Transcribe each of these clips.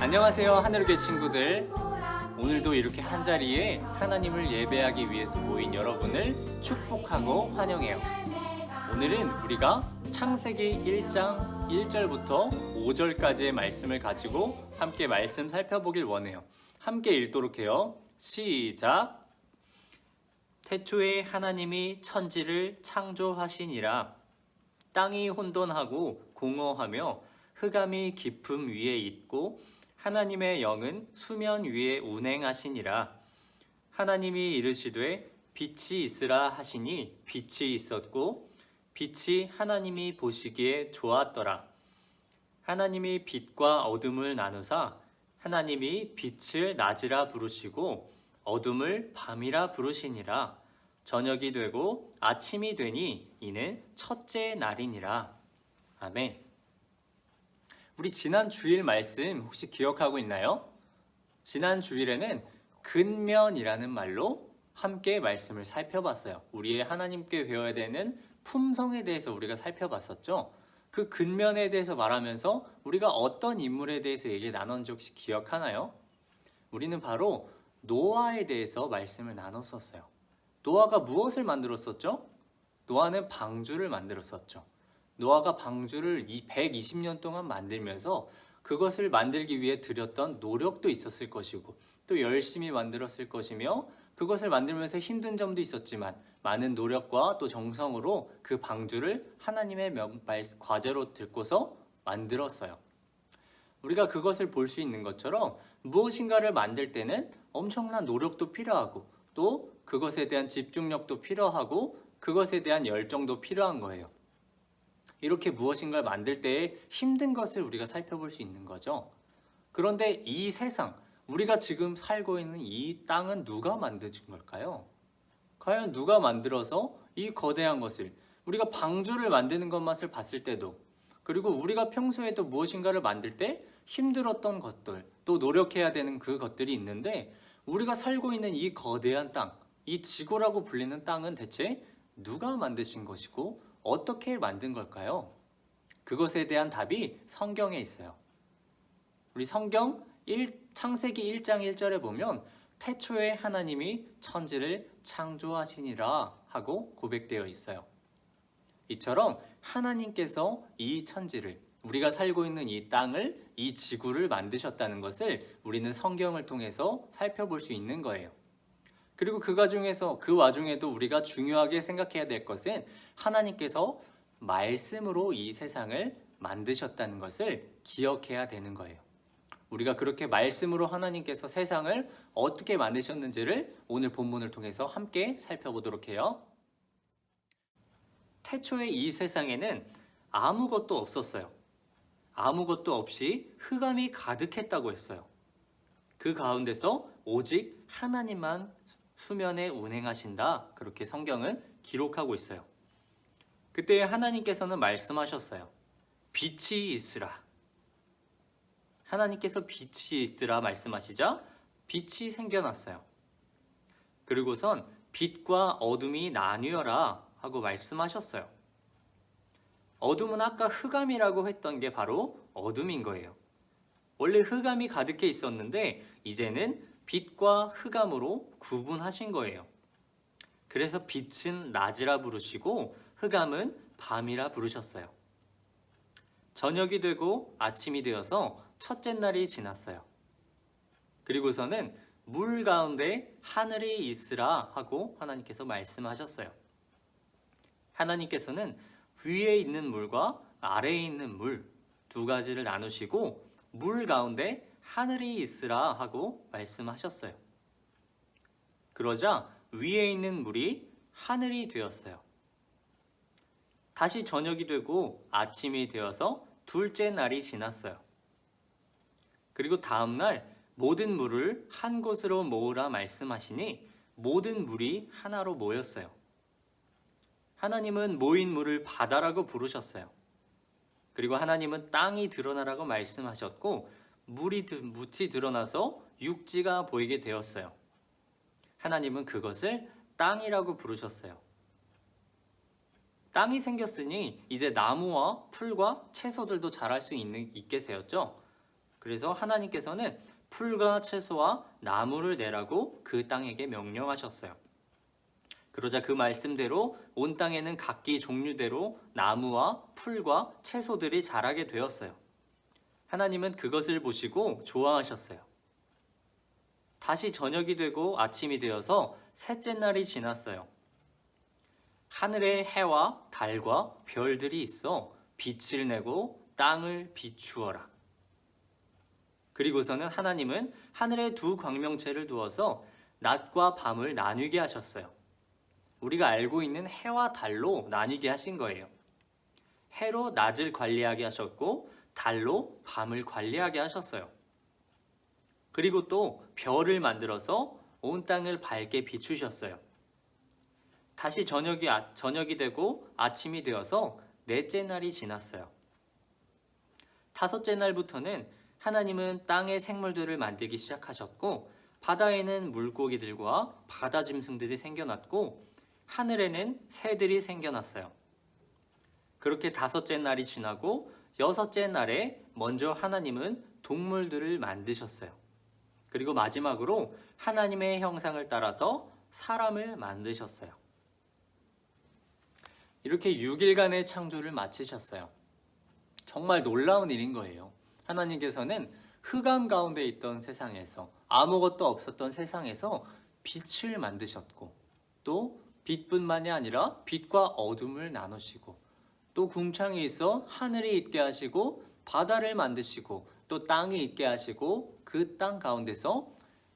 안녕하세요 하늘교회 친구들. 오늘도 이렇게 한자리에 하나님을 예배하기 위해서 모인 여러분을 축복하고 환영해요. 오늘은 우리가 창세기 1장 1절부터 5절까지의 말씀을 가지고 함께 말씀 살펴보길 원해요. 함께 읽도록 해요. 시작. 태초에 하나님이 천지를 창조하시니라. 땅이 혼돈하고 공허하며 흑암이 깊음 위에 있고 하나님의 영은 수면 위에 운행하시니라. 하나님이 이르시되 빛이 있으라 하시니 빛이 있었고 빛이 하나님이 보시기에 좋았더라. 하나님이 빛과 어둠을 나누사 하나님이 빛을 낮이라 부르시고 어둠을 밤이라 부르시니라. 저녁이 되고 아침이 되니 이는 첫째 날이니라. 아멘 우리 지난 주일 말씀 혹시 기억하고 있나요? 지난 주일에는 근면이라는 말로 함께 말씀을 살펴봤어요. 우리의 하나님께 배워야 되는 품성에 대해서 우리가 살펴봤었죠. 그 근면에 대해서 말하면서 우리가 어떤 인물에 대해서 얘기 나눴는지 혹시 기억하나요? 우리는 바로 노아에 대해서 말씀을 나눴었어요. 노아가 무엇을 만들었었죠? 노아는 방주를 만들었었죠. 노아가 방주를 120년 동안 만들면서 그것을 만들기 위해 들였던 노력도 있었을 것이고 또 열심히 만들었을 것이며 그것을 만들면서 힘든 점도 있었지만 많은 노력과 또 정성으로 그 방주를 하나님의 과제로 듣고서 만들었어요. 우리가 그것을 볼 수 있는 것처럼 무엇인가를 만들 때는 엄청난 노력도 필요하고 또 그것에 대한 집중력도 필요하고 그것에 대한 열정도 필요한 거예요. 이렇게 무엇인가를 만들 때에 힘든 것을 우리가 살펴볼 수 있는 거죠. 그런데 이 세상, 우리가 지금 살고 있는 이 땅은 누가 만든 걸까요? 과연 누가 만들어서 이 거대한 것을 우리가 방주를 만드는 것만을 봤을 때도 그리고 우리가 평소에도 무엇인가를 만들 때 힘들었던 것들 또 노력해야 되는 그 것들이 있는데 우리가 살고 있는 이 거대한 땅, 이 지구라고 불리는 땅은 대체 누가 만드신 것이고 어떻게 만든 걸까요? 그것에 대한 답이 성경에 있어요. 우리 성경 1, 창세기 1장 1절에 보면 태초에 하나님이 천지를 창조하시니라 하고 고백되어 있어요. 이처럼 하나님께서 이 천지를 우리가 살고 있는 이 땅을 이 지구를 만드셨다는 것을 우리는 성경을 통해서 살펴볼 수 있는 거예요. 그리고 그 과정에서 그 와중에도 우리가 중요하게 생각해야 될 것은 하나님께서 말씀으로 이 세상을 만드셨다는 것을 기억해야 되는 거예요. 우리가 그렇게 말씀으로 하나님께서 세상을 어떻게 만드셨는지를 오늘 본문을 통해서 함께 살펴보도록 해요. 태초에 이 세상에는 아무것도 없었어요. 아무것도 없이 흑암이 가득했다고 했어요. 그 가운데서 오직 하나님만 수면에 운행하신다. 그렇게 성경은 기록하고 있어요. 그때 하나님께서는 말씀하셨어요. 빛이 있으라. 하나님께서 빛이 있으라 말씀하시자 빛이 생겨났어요. 그리고선 빛과 어둠이 나뉘어라 하고 말씀하셨어요. 어둠은 아까 흑암이라고 했던 게 바로 어둠인 거예요. 원래 흑암이 가득해 있었는데 이제는 빛과 흑암으로 구분하신 거예요. 그래서 빛은 낮이라 부르시고 흑암은 밤이라 부르셨어요. 저녁이 되고 아침이 되어서 첫째 날이 지났어요. 그리고서는 물 가운데 하늘이 있으라 하고 하나님께서 말씀하셨어요. 하나님께서는 위에 있는 물과 아래에 있는 물 두 가지를 나누시고 물 가운데 하늘이 있으라 하고 말씀하셨어요. 그러자 위에 있는 물이 하늘이 되었어요. 다시 저녁이 되고 아침이 되어서 둘째 날이 지났어요. 그리고 다음 날 모든 물을 한 곳으로 모으라 말씀하시니 모든 물이 하나로 모였어요. 하나님은 모인 물을 바다라고 부르셨어요. 그리고 하나님은 땅이 드러나라고 말씀하셨고 물이 드- 묻이 드러나서 육지가 보이게 되었어요. 하나님은 그것을 땅이라고 부르셨어요. 땅이 생겼으니 이제 나무와 풀과 채소들도 자랄 수 있는 있게 되었죠. 그래서 하나님께서는 풀과 채소와 나무를 내라고 그 땅에게 명령하셨어요. 그러자 그 말씀대로 온 땅에는 각기 종류대로 나무와 풀과 채소들이 자라게 되었어요. 하나님은 그것을 보시고 좋아하셨어요. 다시 저녁이 되고 아침이 되어서 셋째 날이 지났어요. 하늘에 해와 달과 별들이 있어 빛을 내고 땅을 비추어라. 그리고서는 하나님은 하늘에 두 광명체를 두어서 낮과 밤을 나뉘게 하셨어요. 우리가 알고 있는 해와 달로 나뉘게 하신 거예요. 해로 낮을 관리하게 하셨고 달로 밤을 관리하게 하셨어요. 그리고 또 별을 만들어서 온 땅을 밝게 비추셨어요. 다시 저녁이 아- 저녁이 되고 아침이 되어서 넷째 날이 지났어요. 다섯째 날부터는 하나님은 땅의 생물들을 만들기 시작하셨고 바다에는 물고기들과 바다 짐승들이 생겨났고 하늘에는 새들이 생겨났어요. 그렇게 다섯째 날이 지나고 여섯째 날에 먼저 하나님은 동물들을 만드셨어요. 그리고 마지막으로 하나님의 형상을 따라서 사람을 만드셨어요. 이렇게 6일간의 창조를 마치셨어요. 정말 놀라운 일인 거예요. 하나님께서는 흑암 가운데 있던 세상에서 아무것도 없었던 세상에서 빛을 만드셨고 또 빛뿐만이 아니라 빛과 어둠을 나누시고 또 궁창이 있어 하늘이 있게 하시고 바다를 만드시고 또 땅이 있게 하시고 그 땅 가운데서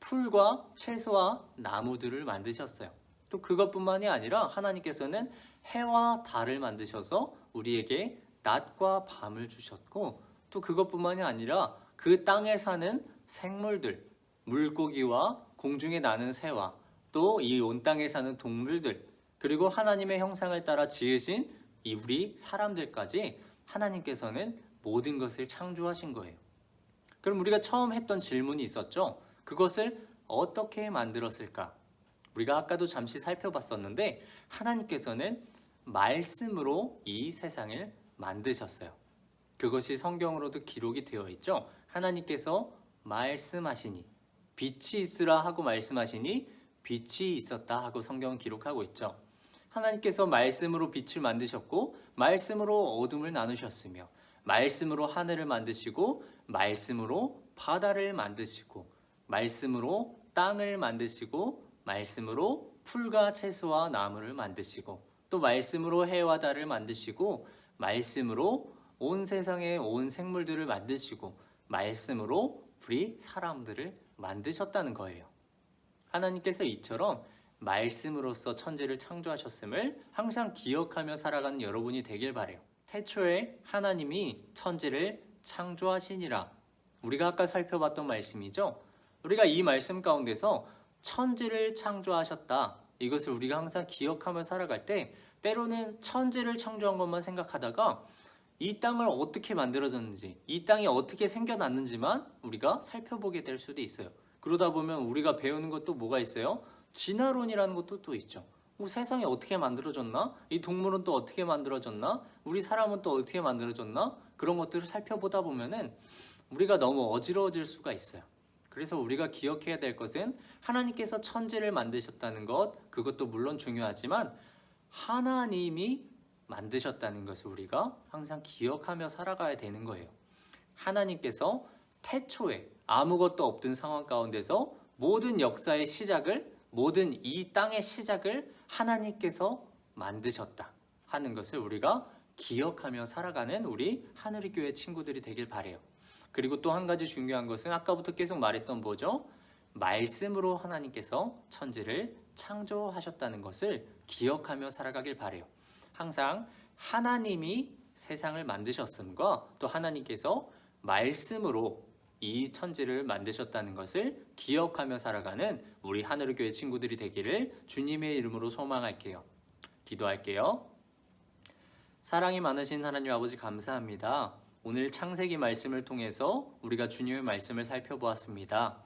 풀과 채소와 나무들을 만드셨어요. 또 그것뿐만이 아니라 하나님께서는 해와 달을 만드셔서 우리에게 낮과 밤을 주셨고 또 그것뿐만이 아니라 그 땅에 사는 생물들, 물고기와 공중에 나는 새와 또 이 온 땅에 사는 동물들 그리고 하나님의 형상을 따라 지으신 이 우리 사람들까지 하나님께서는 모든 것을 창조하신 거예요. 그럼 우리가 처음 했던 질문이 있었죠. 그것을 어떻게 만들었을까? 우리가 아까도 잠시 살펴봤었는데 하나님께서는 말씀으로 이 세상을 만드셨어요. 그것이 성경으로도 기록이 되어 있죠. 하나님께서 말씀하시니 빛이 있으라 하고 말씀하시니 빛이 있었다 하고 성경은 기록하고 있죠. 하나님께서 말씀으로 빛을 만드셨고 말씀으로 어둠을 나누셨으며 말씀으로 하늘을 만드시고 말씀으로 바다를 만드시고 말씀으로 땅을 만드시고 말씀으로 풀과 채소와 나무를 만드시고 또 말씀으로 해와 달을 만드시고 말씀으로 온 세상의 온 생물들을 만드시고 말씀으로 우리 사람들을 만드셨다는 거예요. 하나님께서 이처럼 말씀으로써 천지를 창조하셨음을 항상 기억하며 살아가는 여러분이 되길 바래요. 태초에 하나님이 천지를 창조하시니라. 우리가 아까 살펴봤던 말씀이죠. 우리가 이 말씀 가운데서 천지를 창조하셨다. 이것을 우리가 항상 기억하며 살아갈 때 때로는 천지를 창조한 것만 생각하다가 이 땅을 어떻게 만들어졌는지, 이 땅이 어떻게 생겨났는지만 우리가 살펴보게 될 수도 있어요. 그러다 보면 우리가 배우는 것도 뭐가 있어요? 진화론이라는 것도 또 있죠. 뭐 세상이 어떻게 만들어졌나? 이 동물은 또 어떻게 만들어졌나? 우리 사람은 또 어떻게 만들어졌나? 그런 것들을 살펴보다 보면은 우리가 너무 어지러워질 수가 있어요. 그래서 우리가 기억해야 될 것은 하나님께서 천지를 만드셨다는 것, 그것도 물론 중요하지만 하나님이 만드셨다는 것을 우리가 항상 기억하며 살아가야 되는 거예요. 하나님께서 태초에 아무것도 없던 상황 가운데서 모든 역사의 시작을 모든 이 땅의 시작을 하나님께서 만드셨다 하는 것을 우리가 기억하며 살아가는 우리 하늘의 교회 친구들이 되길 바래요. 그리고 또 한 가지 중요한 것은 아까부터 계속 말했던 뭐죠? 말씀으로 하나님께서 천지를 창조하셨다는 것을 기억하며 살아가길 바래요. 항상 하나님이 세상을 만드셨음과 또 하나님께서 말씀으로 이 천지를 만드셨다는 것을 기억하며 살아가는 우리 하늘의 교회 친구들이 되기를 주님의 이름으로 소망할게요. 기도할게요. 사랑이 많으신 하나님 아버지 감사합니다. 오늘 창세기 말씀을 통해서 우리가 주님의 말씀을 살펴보았습니다.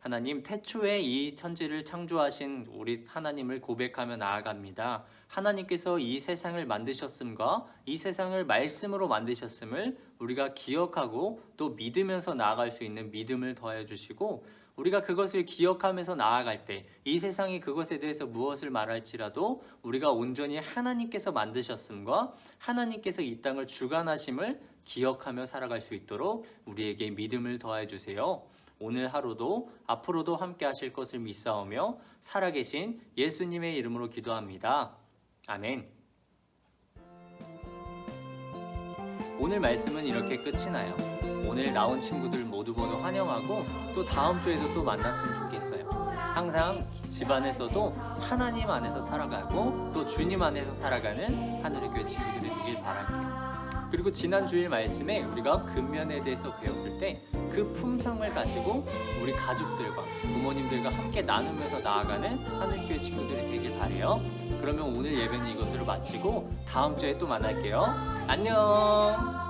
하나님 태초에 이 천지를 창조하신 우리 하나님을 고백하며 나아갑니다. 하나님께서 이 세상을 만드셨음과 이 세상을 말씀으로 만드셨음을 우리가 기억하고 또 믿으면서 나아갈 수 있는 믿음을 더해 주시고 우리가 그것을 기억하면서 나아갈 때 이 세상이 그것에 대해서 무엇을 말할지라도 우리가 온전히 하나님께서 만드셨음과 하나님께서 이 땅을 주관하심을 기억하며 살아갈 수 있도록 우리에게 믿음을 더해 주세요. 오늘 하루도 앞으로도 함께 하실 것을 믿사오며 살아계신 예수님의 이름으로 기도합니다. 아멘. 오늘 말씀은 이렇게 끝이 나요. 오늘 나온 친구들 모두 모두 환영하고 또 다음 주에도 또 만났으면 좋겠어요. 항상 집안에서도 하나님 안에서 살아가고 또 주님 안에서 살아가는 하늘의 교회 친구들이 되길 바랄게요. 그리고 지난 주일 말씀에 우리가 근면에 대해서 배웠을 때 그 품성을 가지고 우리 가족들과 부모님들과 함께 나누면서 나아가는 하늘교회 친구들이 되길 바래요. 그러면 오늘 예배는 이것으로 마치고 다음 주에 또 만날게요. 안녕.